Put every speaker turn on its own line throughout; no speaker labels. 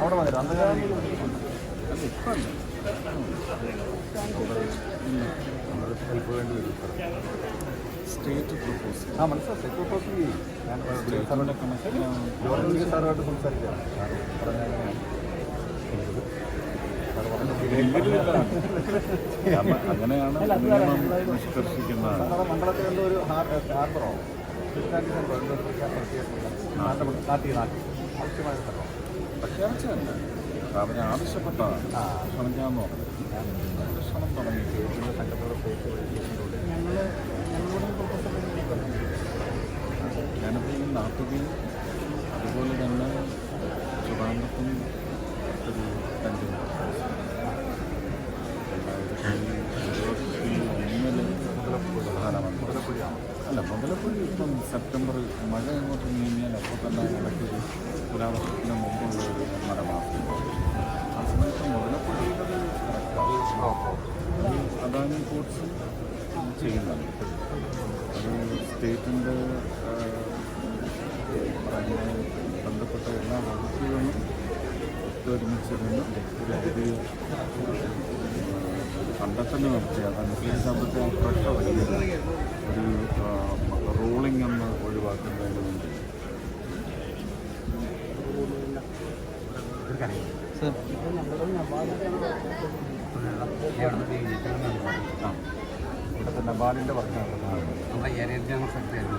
അവിടെ ഹെൽപ്പ് വേണ്ടി വരും
സ്റ്റേറ്റ് പ്രൊപ്പോസൽ
ആ മനസ്സിലായി. ചെയ്യും ഞാൻ സാറുമായിട്ട് സംസാരിക്കാം.
അങ്ങനെയാണ്
മണ്ഡലത്തിൽ എന്തോ ഒരു ഹാർബറോ? നാട്ടി നാട്ടി ആവശ്യമായ സ്ഥലം
പ്രഖ്യാപിച്ചതല്ല അവർ ആവശ്യപ്പെട്ടതാണ്
ആ.
ക്ഷണിക്കാമെന്ന് പറഞ്ഞു ക്ഷണം തുടങ്ങി.
വഴിക്കുന്നുണ്ട്
ഞാനിപ്പോൾ ഈ നാട്ടുകയും അതുപോലെ തന്നെ ട്രിവാൻഡ്രത്തും ഒരു രണ്ടും അല്ല മുതലപ്പുഴ ഇപ്പം സെപ്റ്റംബർ മഴ അങ്ങോട്ട് നീങ്ങിയാൽ അപ്പോൾ തന്നെ ഇടയ്ക്ക് ഒരു അദാനി കോഴ്സ് ചെയ്യുന്നുണ്ട്. അത് സ്റ്റേറ്റിന്റെ ബന്ധപ്പെട്ട എല്ലാ വകുപ്പുകളും ഒത്തൊരുമിച്ചിരുന്ന് ഒരു പുതിയ കണ്ടെത്തൽ നടത്തി. അതനുസരിച്ച് അവിടുത്തെ ആ വലിയ ഒരു റോളിംഗ് എന്ന് ഒഴിവാക്കുന്നതിന് വേണ്ടി ആ
ഇവിടുത്തെ നബാലിന്റെ വർക്കാണ്.
നമ്മുടെ ഏരിയ ജനറൽ സെക്രട്ടറി.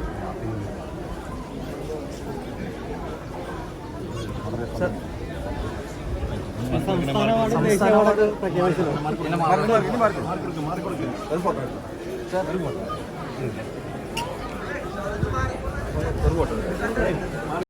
സംസ്ഥാനമാണ് പ്രഖ്യാപിച്ചത്.
ഒരു ഫോട്ടോ. ഒരു ഫോട്ടോ.